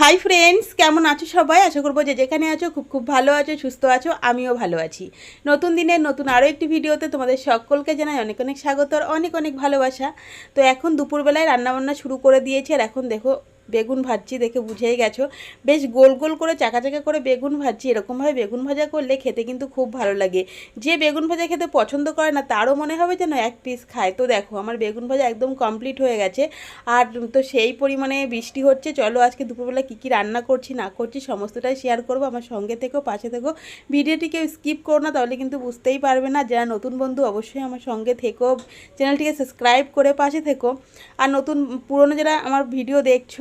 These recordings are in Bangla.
হাই ফ্রেন্ডস কেমন আছো সবাই? আশা করব যে যেখানে আছো খুব খুব ভালো আছো, সুস্থ আছো, আমিও ভালো আছি। নতুন দিনের নতুন আরও একটি ভিডিওতে তোমাদের সকলকে জানাই অনেক অনেক স্বাগত আর অনেক অনেক ভালোবাসা। তো এখন দুপুরবেলায় রান্নাবান্না শুরু করে দিয়েছি আর এখন দেখো বেগুন ভাজছি দেখে বুঝেই গেছো। বেশ গোল গোল করে চাকা চাকা করে বেগুন ভাজছি, এরকমভাবে বেগুন ভাজা করলে খেতে কিন্তু খুব ভালো লাগে। যে বেগুন ভাজা খেতে পছন্দ করে না, তারও মনে হবে যেন এক পিস খায়। তো দেখো, আমার বেগুন ভাজা একদম কমপ্লিট হয়ে গেছে। আর তো সেই পরিমাণে বৃষ্টি হচ্ছে, চলো আজকে দুপুরবেলা কী কী রান্না করছি, না করছি সমস্তটাই শেয়ার করব। আমার সঙ্গে থেকেও পাশে থেকেও ভিডিওটিকে স্কিপ করো না, তাহলে কিন্তু বুঝতেই পারবে না। যারা নতুন বন্ধু, অবশ্যই আমার সঙ্গে থেকো। চ্যানেলটিকে সাবস্ক্রাইব করে পাশে থেকো। আর নতুন, পুরনো যারা আমার ভিডিও দেখছ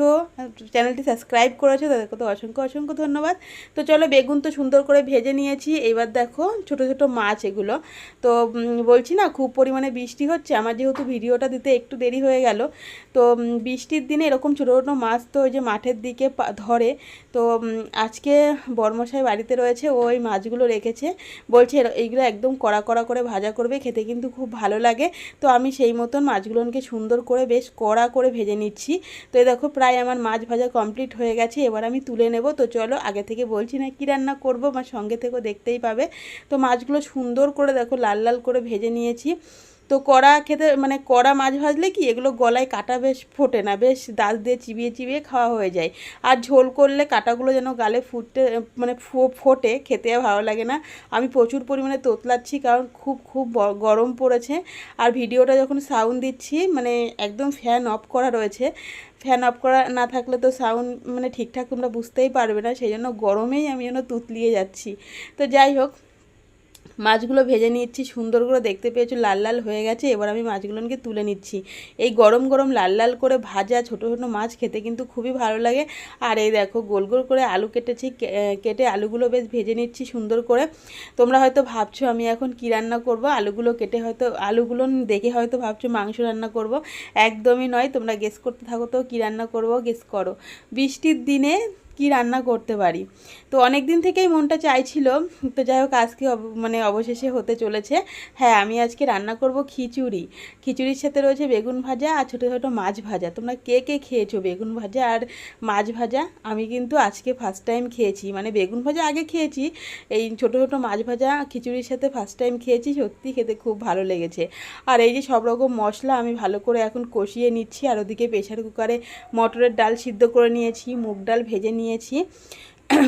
চ্যানেলটি সাবস্ক্রাইব করেছ, তাদেরকে তো অসংখ্য অসংখ্য ধন্যবাদ। তো চলো বেগুন তো সুন্দর করে ভেজে নিয়েছি, এবার দেখো ছোট ছোট মাছ এগুলো। তো বলছি না, খুব পরিমাণে বৃষ্টি হচ্ছে, আমার যেহেতু ভিডিওটা দিতে একটু দেরি হয়ে গেল। তো বৃষ্টির দিনে এরকম ছোটো ছোটো মাছ তো ওই যে মাঠের দিকে ধরে। তো আজকে বর্মশাই বাড়িতে রয়েছে, ও ওই মাছগুলো রেখেছে। বলছে এইগুলো একদম কড়া কড়া করে ভাজা করবে, খেতে কিন্তু খুব ভালো লাগে। তো আমি সেই মতন মাছগুলোকে সুন্দর করে বেশ কড়া করে ভেজে নিচ্ছি। তো এই দেখো প্রায় মাছ ভাজা কমপ্লিট হয়ে গেছে, এবার আমি তুলে নেব। তো চলো আগে থেকে বলছি না কী রান্না করব, আমার সঙ্গে থেকেও দেখতেই পাবে। তো মাছগুলো সুন্দর করে দেখো, লাল লাল করে ভেজে নিয়েছি। তো কড়া খেতে মানে কড়া মাছ ভাজলে কি এগুলো গলায় কাটা বেশ ফোটে না, বেশ দাঁত দিয়ে চিবিয়ে চিবিয়ে খাওয়া হয়ে যায়। আর ঝোল করলে কাটাগুলো যেন গালে ফুটতে মানে ফোটে, খেতে ভালো লাগে না। আমি প্রচুর পরিমাণে তোতলাচ্ছি কারণ খুব খুব গরম পড়েছে। আর ভিডিওটা যখন সাউন্ড দিচ্ছি মানে একদম ফ্যান অফ করা রয়েছে। ফ্যান অফ করা না থাকলে তো সাউন্ড মানে ঠিকঠাক তোমরা বুঝতেই পারবে না, সেই জন্য গরমেই আমি যেন তুতলিয়ে যাচ্ছি। তো যাই হোক মাছগুলো ভেজে নিচ্ছি, সুন্দর করে দেখতে পেয়েছ, লাল লাল হয়ে গেছে। এবার আমি মাছগুলোকে তুলে নিচ্ছি। এই গরম গরম লাল লাল করে ভাজা ছোটো ছোটো মাছ খেতে কিন্তু খুবই ভালো লাগে। আর এই দেখো, গোল গোল করে আলু কেটেছি কেটে আলুগুলো বেশ ভেজে নিচ্ছি সুন্দর করে। তোমরা হয়তো ভাবছ, আমি এখন কী রান্না করব? আলুগুলো কেটে হয়তো, আলুগুলো দেখে হয়তো ভাবছ, মাংস রান্না করব। একদমই নয়, তোমরা গেস করতে থাকো তো কী রান্না করব গেস করো। বৃষ্টির দিনে কি রান্না করতে পারি। তো অনেক দিন থেকেই মনটা চাইছিল, তো যাই হোক আজকে মানে অবশেষে হতে চলেছে। হ্যাঁ আমি আজকে রান্না করব খিচুড়ি। খিচুড়ির সাথে রয়েছে বেগুন ভাজা আর ছোটো ছোটো মাছ ভাজা। তোমরা কে কে খেয়েছো বেগুন ভাজা আর মাছ ভাজা? আমি কিন্তু আজকে ফার্স্ট টাইম খেয়েছি। মানে বেগুন ভাজা আগে খেয়েছি, এই ছোটো ছোটো মাছ ভাজা খিচুড়ির সাথে ফার্স্ট টাইম খেয়েছি, সত্যি খেতে খুব ভালো লেগেছে। আর এই যে সব রকম মশলা আমি ভালো করে এখন কষিয়ে নিচ্ছি, আর ওদিকে প্রেশার কুকারে মটরের ডাল সিদ্ধ করে নিয়েছি, মুগ ডাল ভেজে নিয়েছি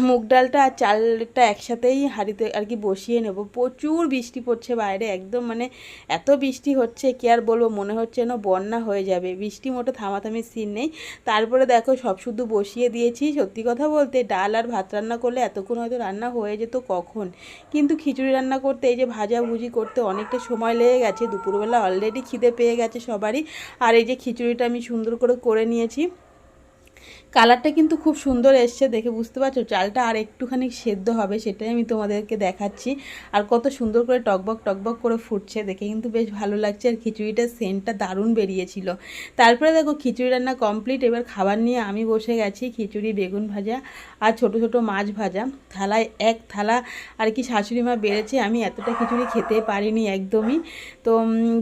মুগ ডালটা আর চালটা একসাথেই হাঁড়িতে আর কি বসিয়ে নেব। প্রচুর বৃষ্টি পড়ছে বাইরে, একদম মানে এত বৃষ্টি হচ্ছে কি আর বলব, মনে হচ্ছে যেন বন্যা হয়ে যাবে। বৃষ্টি মোটে থামাথামির সিন নেই। তারপরে দেখো সব শুধু বসিয়ে দিয়েছি। সত্যি কথা বলতে ডাল আর ভাত রান্না করলে এতক্ষণ হয়তো রান্না হয়ে যেত কখন? কিন্তু খিচুড়ি রান্না করতে, এই যে ভাজাভুজি করতে অনেকটা সময় লেগে গেছে। দুপুরবেলা অলরেডি খিদে পেয়ে গেছে সবারই। আর এই যে খিচুড়িটা আমি সুন্দর করে করে নিয়েছি। কালারটা কিন্তু খুব সুন্দর এসছে দেখে বুঝতে পারছ। চালটা আর একটুখানি সেদ্ধ হবে সেটাই আমি তোমাদেরকে দেখাচ্ছি। আর কত সুন্দর করে টকবক টকবক করে ফুটছে, দেখে কিন্তু বেশ ভালো লাগছে। আর খিচুড়িটার সেন্টটা দারুণ বেরিয়েছিল। তারপরে দেখো খিচুড়ি রান্না কমপ্লিট এবার খাবার নিয়ে আমি বসে গেছি খিচুড়ি, বেগুন ভাজা আর ছোট ছোট মাছ ভাজা। থালায় এক থালা আর কি শাশুড়ি মা বেড়েছে, আমি এতটা খিচুড়ি খেতে পারিনি একদমই। তো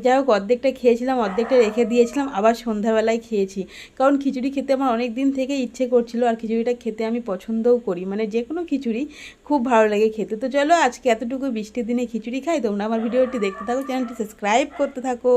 যাই হোক, অর্ধেকটা খেয়েছিলাম, অর্ধেকটা রেখে দিয়েছিলাম, আবার সন্ধ্যাবেলায় খেয়েছি। কারণ খিচুড়ি খেতে আমার অনেক দিন থেকে ইচ্ছে করছিল আর খিচুড়িটা খেতে আমি পছন্দও করি। মানে যে কোনো খিচুড়ি খুব ভালো লাগে খেতে। তো চলো আজকে এতটুকু বৃষ্টির দিনে খিচুড়ি খাই। তোমরা আমার ভিডিওটি দেখতে থাকো, চ্যানেলটি সাবস্ক্রাইব করতে থাকো।